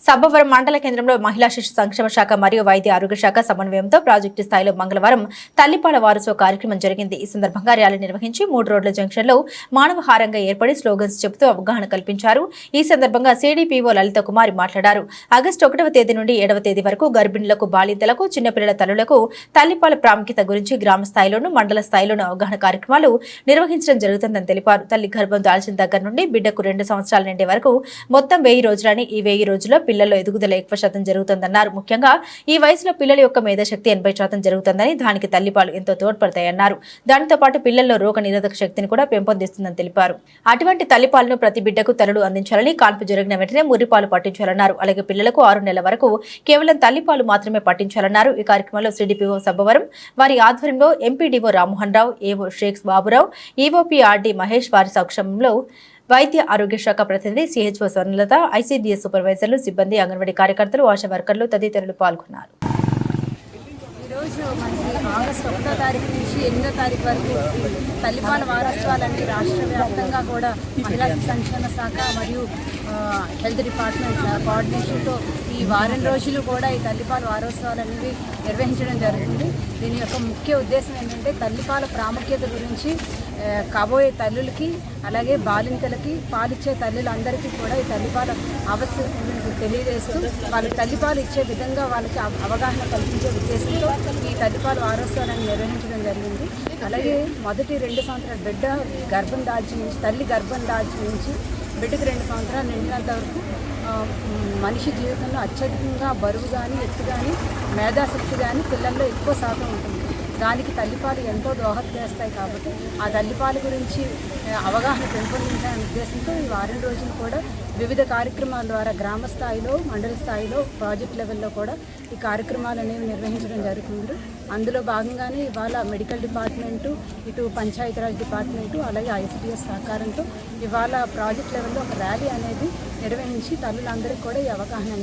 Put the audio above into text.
సబ్బవరం మండల కేంద్రంలో మహిళా శిశు సంక్షేమ శాఖ మరియు వైద్య ఆరోగ్య శాఖ సమన్వయంతో ప్రాజెక్టు స్థాయిలో మంగళవారం తల్లిపాల వారోత్సవ కార్యక్రమం జరిగింది. ఈ సందర్భంగా ర్యాలీ నిర్వహించి మూడు రోడ్ల జంక్షన్లో మానవహారంగా ఏర్పడి స్లోగన్స్ చెబుతూ అవగాహన కల్పించారు. ఈ సందర్భంగా సిడిపిఓ లలిత కుమారి మాట్లాడారు. ఆగస్టు ఒకటవ తేదీ నుండి ఏడవ తేదీ వరకు గర్భిణులకు బాలింతలకు చిన్నపిల్లల తల్లులకు తల్లిపాల ప్రాముఖ్యత గురించి గ్రామ స్థాయిలోను మండల స్థాయిలోనూ అవగాహన కార్యక్రమాలు నిర్వహించడం జరుగుతుందని తెలిపారు. తల్లి గర్భం దాల్చిన దగ్గర నుండి బిడ్డకు రెండు సంవత్సరాల నిండే వరకు మొత్తం వెయ్యి రోజులని ఈ వెయ్యి రోజుల్లో పిల్లల్లో ఎదుగుదల ఎక్కువ శాతం జరుగుతుందన్నారు. ముఖ్యంగా ఈ వయసులో పిల్లల యొక్క మేధాశక్తి ఎనభై శాతం జరుగుతుందని దానికి తల్లిపాలు ఎంతో తోడ్పడతాయన్నారు. దానితో పాటు పిల్లల్లో రోగ నిరోధక శక్తిని కూడా పెంపొందిస్తుందని తెలిపారు. అటువంటి తల్లిపాలను ప్రతి బిడ్డకు తల్లులు అందించాలని కాన్పు జరిగిన వెంటనే మురిపాలు పట్టించాలన్నారు. అలాగే పిల్లలకు ఆరు నెలల వరకు కేవలం తల్లిపాలు మాత్రమే పట్టించాలన్నారు. ఈ కార్యక్రమంలో సిడిపిఓ సబ్బవరం వారి ఆధ్వర్యంలో MPDO Rammohan Rao AO Shaik Baburao EOP RD Mahesh వారి సమక్షంలో వైద్య ఆరోగ్య శాఖ ప్రతినిధి సిహెచ్ఓ స్వర్ణలత ఐసీడీఎస్ సూపర్వైజర్లు సిబ్బంది అంగన్వాడీ కార్యకర్తలు ఆశా వర్కర్లు తదితరులు పాల్గొన్నారు. ఈరోజు మనకి ఆగస్టు ఒకటో తారీఖు నుంచి ఎనిమిదో తారీఖు వరకు తల్లిపాల వారోత్సవాలన్నీ రాష్ట్ర వ్యాప్తంగా కూడా మహిళా సంక్షేమ శాఖ మరియు హెల్త్ డిపార్ట్మెంట్ కోఆర్డినేషన్తో ఈ వారం రోజులు కూడా ఈ తల్లిపాల వారోత్సవాలు అనేవి నిర్వహించడం జరుగుతుంది. దీని యొక్క ముఖ్య ఉద్దేశం ఏంటంటే తల్లిపాల ప్రాముఖ్యత గురించి కాబోయే తల్లులకి అలాగే బాలింతలకి పాలిచ్చే తల్లులందరికీ కూడా ఈ తల్లిపాల అవసరం తెలియజేస్తూ వాళ్ళకి తల్లిపాలు ఇచ్చే విధంగా వాళ్ళకి అవ- అవగాహన కల్పించే ఉద్దేశంతో ఈ తల్లిపాల వారోత్సవాలను నిర్వహించడం జరిగింది. అలాగే మొదటి రెండు సంవత్సరాలు బిడ్డ గర్భం దాల్చి నుంచి తల్లి గర్భం దాల్చి నుంచి బిడ్డకు రెండు సంవత్సరాలు నిండినంత వరకు మనిషి జీవితంలో అత్యధికంగా బరువు కానీ ఎత్తు కానీ మేధాశక్తి కానీ పిల్లల్లో ఎక్కువ శాతం ఉంటుంది. దానికి తల్లిపాలు ఎంతో దోహద చేస్తాయి కాబట్టి ఆ తల్లిపాల గురించి అవగాహన పెంపొందించాలనే ఉద్దేశంతో ఈ వారం రోజులు కూడా వివిధ కార్యక్రమాల ద్వారా గ్రామ స్థాయిలో మండల స్థాయిలో ప్రాజెక్ట్ లెవెల్లో కూడా ఈ కార్యక్రమాలు అనేవి నిర్వహించడం జరుగుతుంది. అందులో భాగంగానే ఇవాళ మెడికల్ డిపార్ట్మెంటు ఇటు పంచాయతీరాజ్ డిపార్ట్మెంటు అలాగే ఐసిడిఎస్ సహకారంతో ఇవాళ ప్రాజెక్ట్ లెవెల్లో ఒక ర్యాలీ అనేది నిర్వహించి తల్లులందరికీ కూడా ఈ అవగాహన అనేది